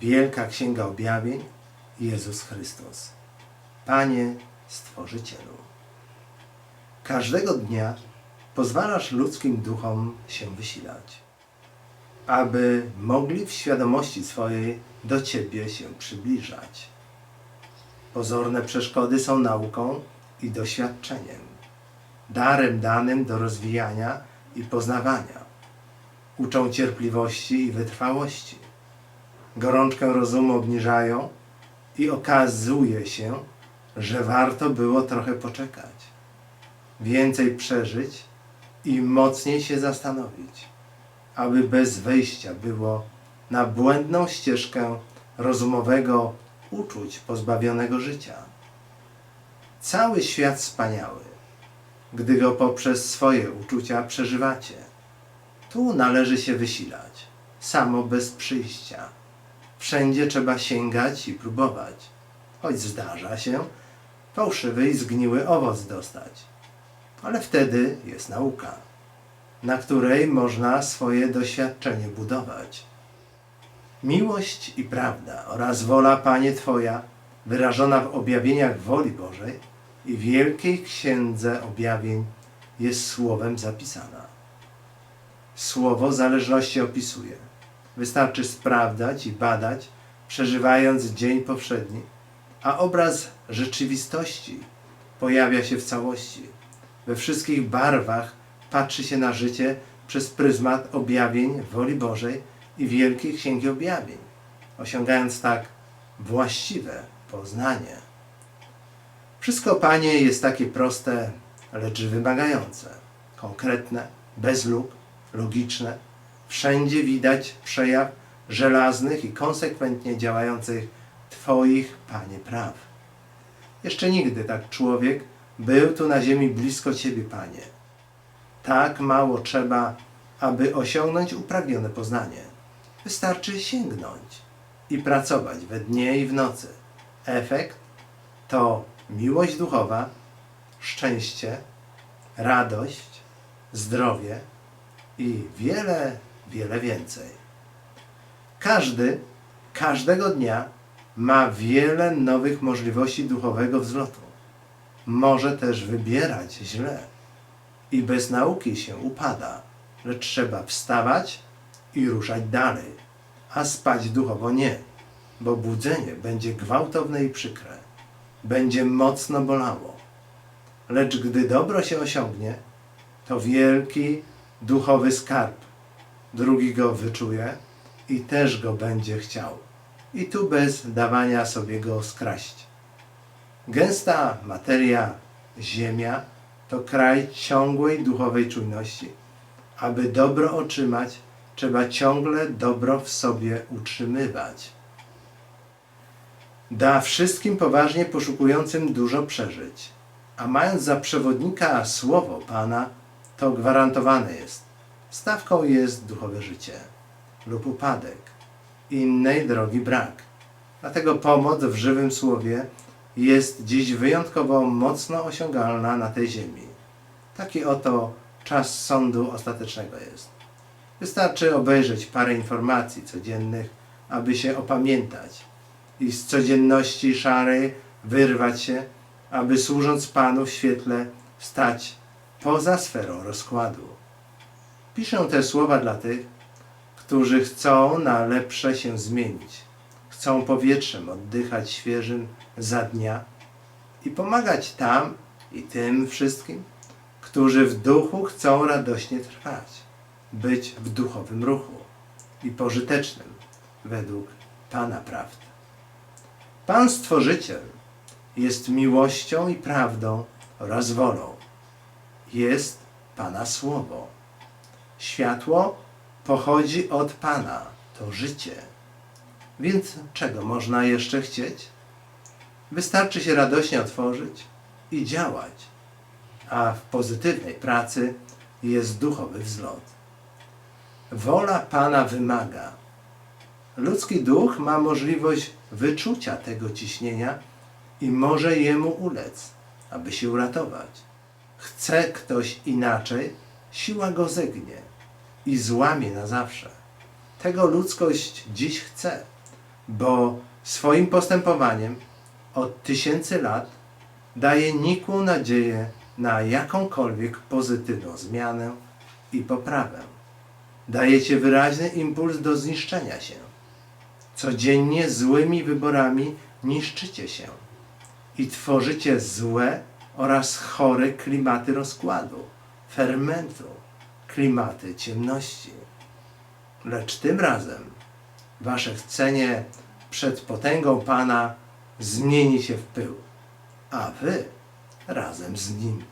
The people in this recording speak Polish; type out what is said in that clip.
Wielka Księga Objawień, Jezus Chrystus. Panie Stworzycielu. Każdego dnia pozwalasz ludzkim duchom się wysilać, aby mogli w świadomości swojej do Ciebie się przybliżać. Pozorne przeszkody są nauką i doświadczeniem, darem danym do rozwijania i poznawania. Uczą cierpliwości i wytrwałości. Gorączkę rozumu obniżają i okazuje się, że warto było trochę poczekać, więcej przeżyć i mocniej się zastanowić, aby bez wejścia było na błędną ścieżkę rozumowego uczuć pozbawionego życia. Cały świat wspaniały, gdy go poprzez swoje uczucia przeżywacie. Tu należy się wysilać, samo bez przyjścia. Wszędzie trzeba sięgać i próbować, choć zdarza się fałszywy i zgniły owoc dostać. Ale wtedy jest nauka, na której można swoje doświadczenie budować. Miłość i prawda oraz wola Panie Twoja, wyrażona w objawieniach woli Bożej i wielkiej księdze objawień, jest słowem zapisana. Słowo zależności opisuje. Wystarczy sprawdzać i badać, przeżywając dzień powszedni, a obraz rzeczywistości pojawia się w całości. We wszystkich barwach patrzy się na życie przez pryzmat objawień woli Bożej i wielkiej księgi objawień, osiągając tak właściwe poznanie. Wszystko, Panie, jest takie proste, lecz wymagające, konkretne, bez luk, logiczne. Wszędzie widać przejaw żelaznych i konsekwentnie działających Twoich, Panie, praw. Jeszcze nigdy tak człowiek był tu na ziemi blisko Ciebie, Panie. Tak mało trzeba, aby osiągnąć upragnione poznanie. Wystarczy sięgnąć i pracować we dnie i w nocy. Efekt to miłość duchowa, szczęście, radość, zdrowie i wiele, wiele więcej. Każdy, każdego dnia ma wiele nowych możliwości duchowego wzlotu. Może też wybierać źle i bez nauki się upada, lecz trzeba wstawać i ruszać dalej, a spać duchowo nie, bo budzenie będzie gwałtowne i przykre, będzie mocno bolało. Lecz gdy dobro się osiągnie, to wielki duchowy skarb, drugi go wyczuje i też go będzie chciał. I tu bez dawania sobie go skraść. Gęsta materia, ziemia, to kraj ciągłej duchowej czujności. Aby dobro otrzymać, trzeba ciągle dobro w sobie utrzymywać. Da wszystkim poważnie poszukującym dużo przeżyć, a mając za przewodnika słowo Pana, to gwarantowane jest. Stawką jest duchowe życie lub upadek. Innej drogi brak. Dlatego pomoc w żywym słowie jest dziś wyjątkowo mocno osiągalna na tej ziemi. Taki oto czas sądu ostatecznego jest. Wystarczy obejrzeć parę informacji codziennych, aby się opamiętać i z codzienności szarej wyrwać się, aby służąc Panu w świetle stać poza sferą rozkładu. Piszę te słowa dla tych, którzy chcą na lepsze się zmienić, chcą powietrzem oddychać świeżym za dnia i pomagać tam i tym wszystkim, którzy w duchu chcą radośnie trwać, być w duchowym ruchu i pożytecznym według Pana prawd. Pan Stworzyciel jest miłością i prawdą oraz wolą. Jest Pana Słowo. Światło pochodzi od Pana, to życie. Więc czego można jeszcze chcieć? Wystarczy się radośnie otworzyć i działać, a w pozytywnej pracy jest duchowy wzlot. Wola Pana wymaga. Ludzki duch ma możliwość wyczucia tego ciśnienia i może jemu ulec, aby się uratować. Chce ktoś inaczej, siła go zegnie i złamie na zawsze. Tego ludzkość dziś chce, bo swoim postępowaniem od tysięcy lat daje nikłą nadzieję na jakąkolwiek pozytywną zmianę i poprawę. Dajecie wyraźny impuls do zniszczenia się. Codziennie złymi wyborami niszczycie się i tworzycie złe oraz chore klimaty rozkładu, fermentu, klimaty ciemności. Lecz tym razem wasze chcenie przed potęgą Pana zmieni się w pył, a wy razem z Nim.